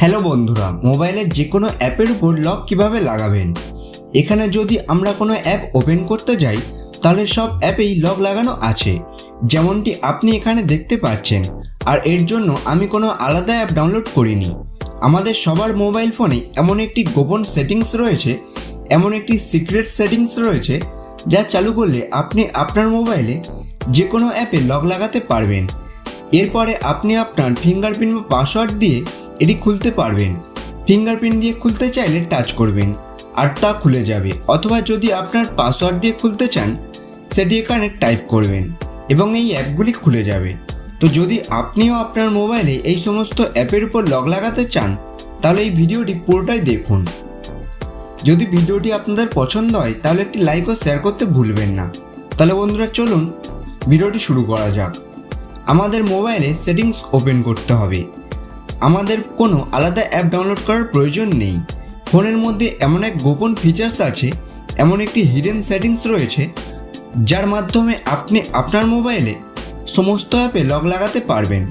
Hello বন্ধুরা মোবাইলের যে কোনো অ্যাপের উপর লক কীভাবে লাগাবেন? এখানে যদি আমরা কোনো অ্যাপ ওপেন করতে যাই, তাহলে সব অ্যাপেই লক লাগানো আছে। যেমনটি আপনি এখানে দেখতে পাচ্ছেন, আর এর জন্য আমি কোনো আলাদা অ্যাপ ডাউনলোড করিনি। আমাদের সবার মোবাইল ফোনে এমন একটি গোপন সেটিংস রয়েছে, এমন একটি সিক্রেট সেটিংস রয়েছে, যা চালু করলে আপনি আপনার মোবাইলে যে কোনো অ্যাপে লক লাগাতে পারবেন। এরপরে আপনি আপনার ফিঙ্গারপ্রিন্ট বা পাসওয়ার্ড দিয়ে এটি খুলতে পারবেন। ফিঙ্গারপ্রিন্ট দিয়ে খুলতে চাইলে টাচ করবেন, আর তা খুলে যাবে। অথবা যদি আপনার পাসওয়ার্ড দিয়ে খুলতে চান, সেটি এখানে টাইপ করবেন এবং এই অ্যাপগুলি খুলে যাবে। তো যদি আপনিও আপনার মোবাইলে এই সমস্ত অ্যাপের উপর লগ লাগাতে চান, তাহলে এই ভিডিওটি পুরোটাই দেখুন। যদি ভিডিওটি আপনাদের পছন্দ হয়, তাহলে একটি লাইক ও শেয়ার করতে ভুলবেন না। তাহলে বন্ধুরা, চলুন ভিডিওটি শুরু করা যাক। আমাদের মোবাইলে সেটিংস ওপেন করতে হবে। আমাদের কোনো আলাদা অ্যাপ ডাউনলোড করার প্রয়োজন নেই। ফোনের মধ্যে এমন এক গোপন ফিচার্স আছে, এমন একটি হিডেন সেটিংস রয়েছে, যার মাধ্যমে আপনি আপনার মোবাইলে সমস্ত অ্যাপে লগ লাগাতে পারবেন।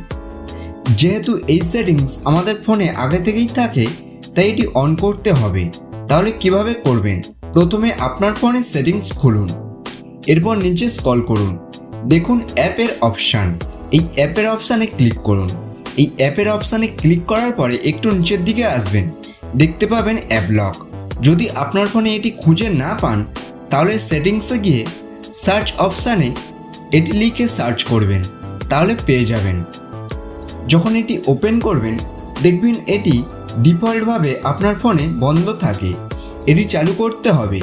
যেহেতু এই সেটিংস আমাদের ফোনে আগে থেকেই থাকে, তাই এটি অন করতে হবে। তাহলে কীভাবে করবেন? প্রথমে আপনার ফোনের সেটিংস খুলুন। এরপর নিচে স্ক্রল করুন। দেখুন অ্যাপের অপশান এই অ্যাপের অপশানে ক্লিক করুন। এই অ্যাপের অপশানে ক্লিক করার পরে একটু নিচের দিকে আসবেন। দেখতে পাবেন অ্যাপ লক। যদি আপনার ফোনে এটি খুঁজে না পান, তাহলে সেটিংসে গিয়ে সার্চ অপশানে এটি লিখে সার্চ করবেন, তাহলে পেয়ে যাবেন। যখন এটি ওপেন করবেন, দেখবেন এটি ডিফল্টভাবে আপনার ফোনে বন্ধ থাকে। এটি চালু করতে হবে।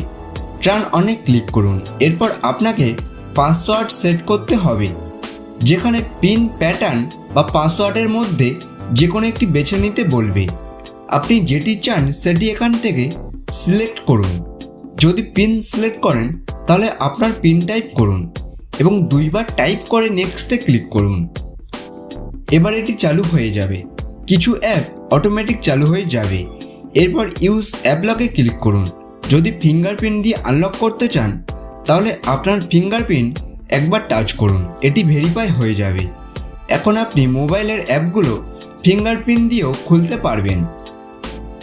ট্রান অনে ক্লিক করুন। এরপর আপনাকে পাসওয়ার্ড সেট করতে হবে। যেখানে পিন প্যাটার্ন বা পাসওয়ার্ডের মধ্যে যে কোনো একটি বেছে নিতে বলবে। আপনি যেটি চান সেটি এখান থেকে সিলেক্ট করুন। যদি পিন সিলেক্ট করেন, তাহলে আপনার পিন টাইপ করুন এবং দুইবার টাইপ করে নেক্সটে ক্লিক করুন। এবার এটি চালু হয়ে যাবে। কিছু অ্যাপ অটোমেটিক চালু হয়ে যাবে। এরপর ইউজ অ্যাপ লকে ক্লিক করুন। যদি ফিঙ্গারপ্রিন্ট দিয়ে আনলক করতে চান, তাহলে আপনার ফিঙ্গারপ্রিন্ট একবার টাচ করুন। এটি ভেরিফাই হয়ে যাবে। এখন আপনি মোবাইলের অ্যাপগুলো ফিঙ্গারপ্রিন্ট দিয়েও খুলতে পারবেন।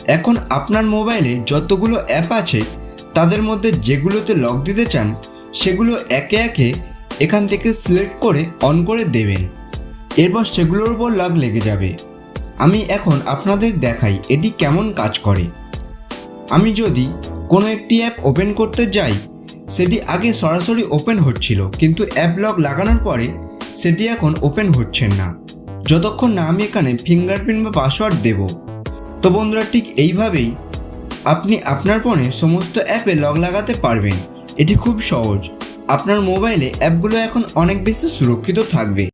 এখন আপনার মোবাইলে যতগুলো অ্যাপ আছে, তাদের মধ্যে যেগুলোতে লক দিতে চান, সেগুলো একে একে এখান থেকে সিলেক্ট করে অন করে দেবেন। এরপর সেগুলোর উপর লক লেগে যাবে। আমি এখন আপনাদের দেখাই এটি কেমন কাজ করে। আমি যদি কোনো একটি অ্যাপ ওপেন করতে যাই, সেটি আগে সরাসরি ওপেন হচ্ছিল, কিন্তু অ্যাপ লক লাগানোর পরে সেটি এখন ওপেন হচ্ছে না। যতক্ষণ না আমি এখানে ফিঙ্গারপ্রিন্ট বা পাসওয়ার্ড দেব। তো বন্ধুরা, ঠিক এইভাবেই আপনি আপনার ফোনে সমস্ত অ্যাপে লগ লাগাতে পারবেন। এটি খুব সহজ। আপনার মোবাইলে অ্যাপগুলো এখন অনেক বেশি সুরক্ষিত থাকবে।